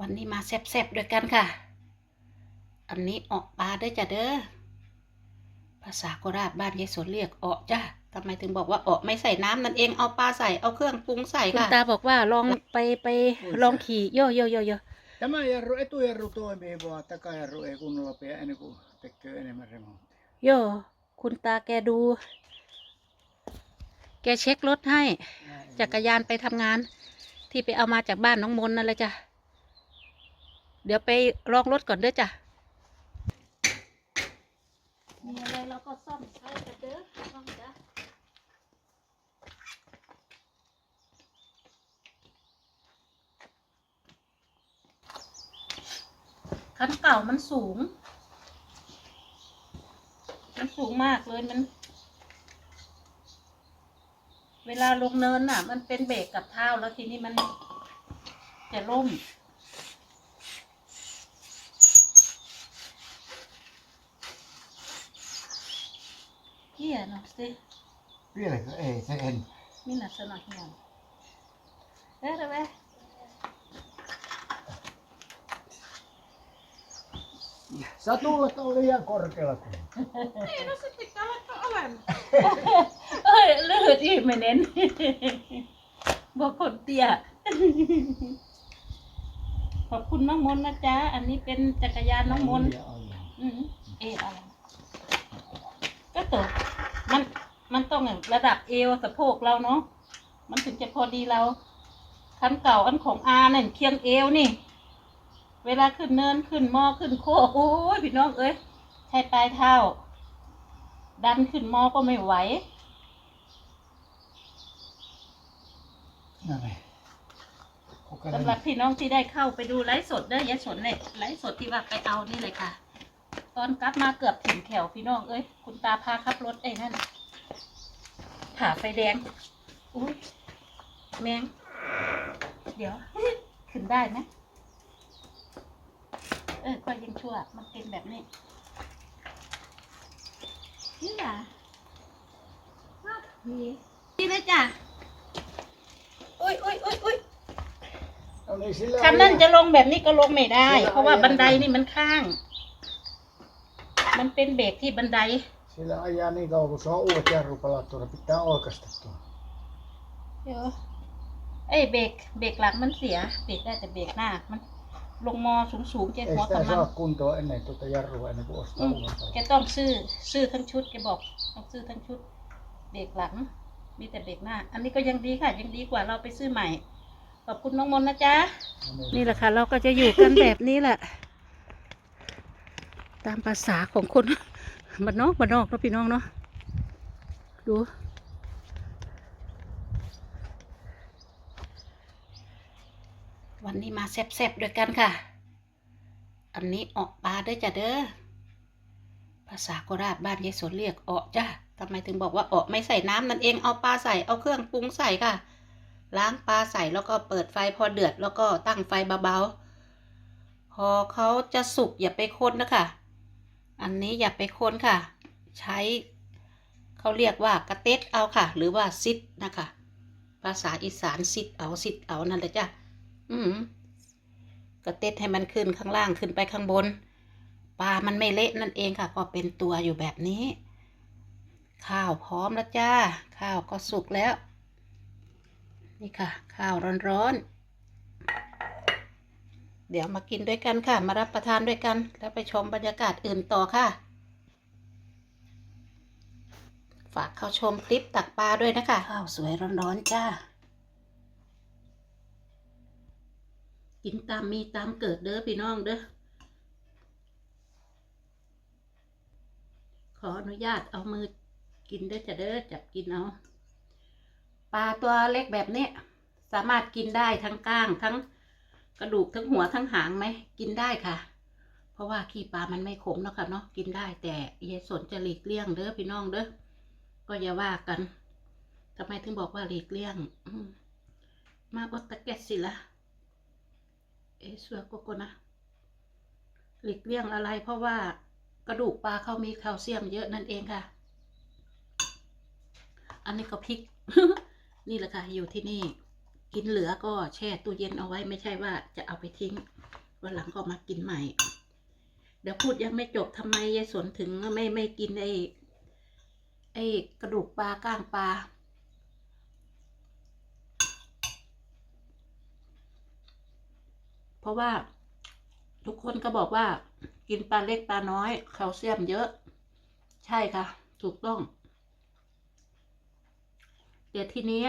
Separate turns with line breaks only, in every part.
วันนี้มาแซ่บๆด้วยกันค่ะ อันนี้ออกปลาเด้อจ้ะเด้อ ภาษาโคราชบ้านยายสนเรียกออกจ้ะทำไมถึงบอกว่าออกไม่ใส่น้ำนั่นเอง เอาปลาใส่ เอาเครื่องปรุงใส่
คุณ
ค่ะ
ตาบอกว่าลองไปไปลองขี่โยโยโยโย
Tämä jarru, etujarru toimii vaan, takajarru ei kunnolla pidä ennen kuin tekee enemmän remonttia.
โยคุณตาแกดู แกเช็ครถให้ จักรยานไปทำงาน ที่ไปเอามาจากบ้านน้องมนต์นั่นแหละจ้ะ เดี๋ยวไปลองรถก่อนเด้อจ้ะมีอะไรเราก็ซ่อมใช้กันเด้อซ่อมจ้ะคันเก่ามันสูง มันสูงมากเลยมัน เวลาลงเนินน่ะ มันเป็นเบรกกับเท้าแล้วทีนี้มันจะล่ม เฮียเนาะสิ
Vieläkö? Ei se en.
minä sanon hieno. Terve.
Satullat on liian korkealla. kun-
Niin, no sitten pitää laittaa alemmas.
Oi, lyhyt ihminen. บอกคนเตี้ยขอบคุณน้องมนต์นะจ๊ะ อันนี้เป็นจักรยานน้องมนต์
Liian alla.
อืมเออะไรก็ตก มันมันต้องระดับเอวสะโพกเราเนาะมันถึงจะพอดีเราคันเก่าอันของอาเนี่ยเคียงเอวนี่ เวลาขึ้นเนินขึ้นมอขึ้นโคกโอ้ยพี่น้องเอ้ยใช้ปลายเท้า ดันขึ้นมอก็ไม่ไหว
No niin. Kuka
สำหรับพี่น้องที่ได้เข้าไปดูไลฟ์สดเด้อยายสนเนี่ยไลฟ์สดที่ว่าไปเอานี่เลยค่ะ ตอนกลับมาเกือบถึงแถวพี่น้องเอ้ยคุณตาพาขับรถไอ้นั่นผ่าไฟแดงอุ้ยแมง เดี๋ยว ขึ้นได้ไหมเออก็ยังชั่ว มันเป็นแบบนี้นี่ล่ะนี่นี่เลยจ้ะอุ้ยอุ้ยอุ้ยอุ้ย
No niin, sillä
คัน
on
นั่น
liian-
จะลงแบบนี้ก็ลงไม่ได้
เสีย
เพราะว่า
อะไร
บันไดนี่มันข้าง มันเป็นเบรกที่บันได
Sillä ajaa niin kauan, kun se on uudet jarrupalat tuolla. Pitää oikaista tuo.
เดี๋ยวเอ้ยเบรกเบรกหลังมันเสียเบรกได้แต่เบรกหน้ามัน ลงมอสูงสูงๆเจ๊
Ei
หัว
sitä
กับมัน
saa kuntoon ennen tuota jarrua, ennen kuin
อื
ostaa
ม
uuden
แกต้องซื้อซื้อทั้งชุดแกบอกต้องซื้อทั้งชุด เบรกหลัง มีแต่เบรกหน้า อันนี้ก็ยังดีค่ะ ยังดีกว่าเราไปซื้อใหม่ ขอบคุณน้องมนต์นะจ๊ะ
No niin.
นี่แหละค่ะ เราก็จะอยู่กันแบบนี้แหละ ตามภาษาของคนบ้านนอกบ้านนอกเนาะพี่น้องเนาะดู
วันนี้มาแซ่บๆด้วยกันค่ะ อันนี้ออกปลาเด้อจ้ะเด้อ ภาษาโคราชบ้านยายสนเรียกออกจ้ะทำไมถึงบอกว่าออกไม่ใส่น้ำนั่นเอง เอาปลาใส่ เอาเครื่องปรุงใส่ค่ะ ล้างปลาใส่แล้วก็เปิดไฟพอเดือดแล้วก็ตั้งไฟเบาๆ พอเขาจะสุกอย่าไปคนนะคะ อันนี้อย่าไปคนค่ะ ใช้เขาเรียกว่ากระเต็ดเอาค่ะ หรือว่าซิดนะคะ ภาษาอีสานซิดเอาซิดเอานั่นแหละจ้ะอืมกระเต็ดให้มันขึ้นข้างล่างขึ้นไปข้างบนปลามันไม่เละนั่นเองค่ะ ก็เป็นตัวอยู่แบบนี้ ข้าวพร้อมแล้วจ้า ข้าวก็สุกแล้ว นี่ค่ะ ข้าวร้อนๆ เดี๋ยวมากินด้วยกันค่ะ มารับประทานด้วยกัน แล้วไปชมบรรยากาศอื่นต่อค่ะ ฝากเข้าชมคลิปตักปลาด้วยนะคะ ข้าวสวยร้อนๆจ้า กินตามมีตามเกิดเด้อพี่น้องเด้อ ขออนุญาตเอามือกินเด้อจะเด้อจับกินเอา ปลาตัวเล็กแบบนี้ สามารถกินได้ทั้งก้างทั้ง กระดูกทั้งหัวทั้งหางไหมกินได้ค่ะ เพราะว่าขี้ปลามันไม่ขมนะคะเนาะกินได้แต่ยายสนจะหลีกเลี่ยงเด้อพี่น้องเด้อก็อย่าว่ากันทำไมถึงบอกว่าหลีกเลี่ยงมาบอตะเกสิละเอสัวโกโกนะหลีกเลี่ยงอะไรเพราะว่ากระดูกปลาเขามีแคลเซียมเยอะนั่นเองค่ะ อันนี้ก็พริก นี่แหละค่ะอยู่ที่นี่ กินเหลือก็แช่ตู้เย็นเอาไว้ไม่ใช่ว่าจะเอาไปทิ้งวันหลังก็มากินใหม่ เดี๋ยวพูดยังไม่จบทำไมยายสนถึงไม่ไม่กินไอ้ไอ้กระดูกปลาก้างปลาเพราะว่าทุกคนก็บอกว่า กินปลาเล็กปลาน้อยแคลเซียมเยอะ ใช่ค่ะ ถูกต้องแต่ทีนี้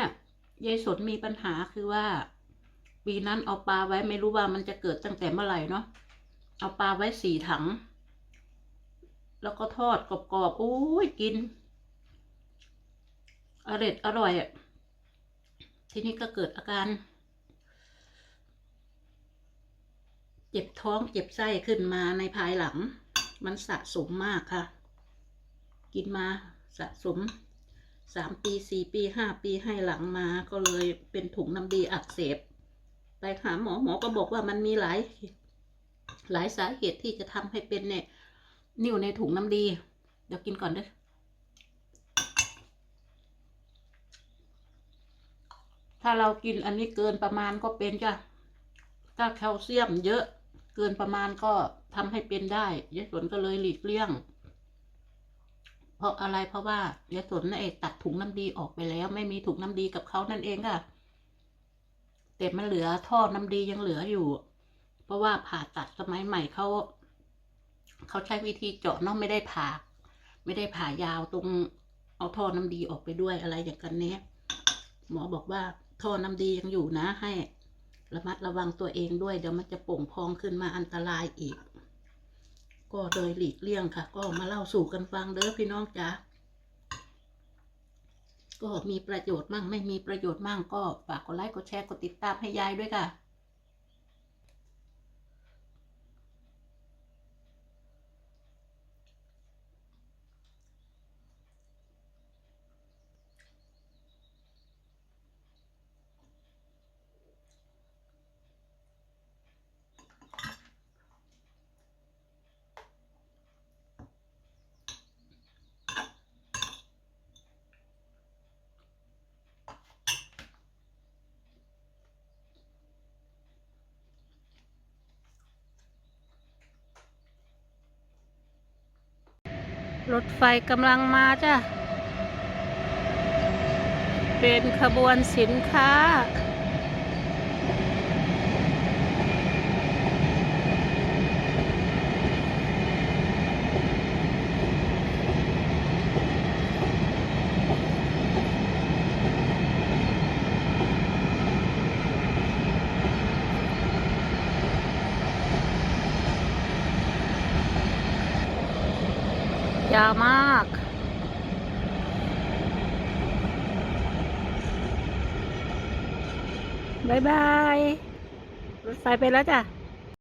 ยายสนมีปัญหาคือว่า ปีนั้นเอาปลาไว้ไม่รู้ว่ามันจะเกิดตั้งแต่เมื่อไหร่เนาะเอาปลาไว้สี่ถัง แล้วก็ทอดกรอบๆโอ้ยกินอร่อยอร่อยอะทีนี้ก็เกิดอาการ เจ็บท้องเจ็บไส้ขึ้นมาในภายหลัง มันสะสมมากค่ะ กินมาสะสม สามปีสี่ปีห้าปีให้หลังมาก็เลยเป็นถุงน้ำดีอักเสบ ไปหาหมอหมอก็บอกว่ามันมีหลาย หลายสาเหตุที่จะทำให้เป็นเนี่ย นิ่วในถุงน้ำดี เดี๋ยวกินก่อนด้อถ้าเรากินอันนี้เกินประมาณก็เป็นจ้ะ ถ้าแคลเซียมเยอะเกินประมาณก็ทำให้เป็นได้ยายสนก็เลยหลีกเลี่ยง เพราะอะไรเพราะว่ายายสนน่ะเองตัดถุงน้ำดีออกไปแล้ว ไม่มีถุงน้ำดีกับเขานั่นเองค่ะแต่มันเหลือท่อน้ำดียังเหลืออยู่ เพราะว่าผ่าตัดสมัยใหม่เขาเขาใช้วิธีเจาะเนาะไม่ได้ผ่า ไม่ได้ผ่ายาวตรงเอาท่อน้ำดีออกไปด้วยอะไรอย่างกันเนี้ยหมอบอกว่าท่อน้ำดียังอยู่นะให้ระมัดระวังตัวเองด้วยเดี๋ยวมันจะโป่งพองขึ้นมาอันตรายอีก ก็โดยหลีกเลี่ยงค่ะ ก็มาเล่าสู่กันฟังเด้อพี่น้องจ๋าก็มีประโยชน์มั่งไม่มีประโยชน์มั่งก็ฝากกดไลค์กดแชร์กดติดตามให้ยายด้วยค่ะ รถไฟกำลังมาจ้ะ เป็นขบวนสินค้า ยาวมากบายบาย รถไฟไปแล้วจ้ะ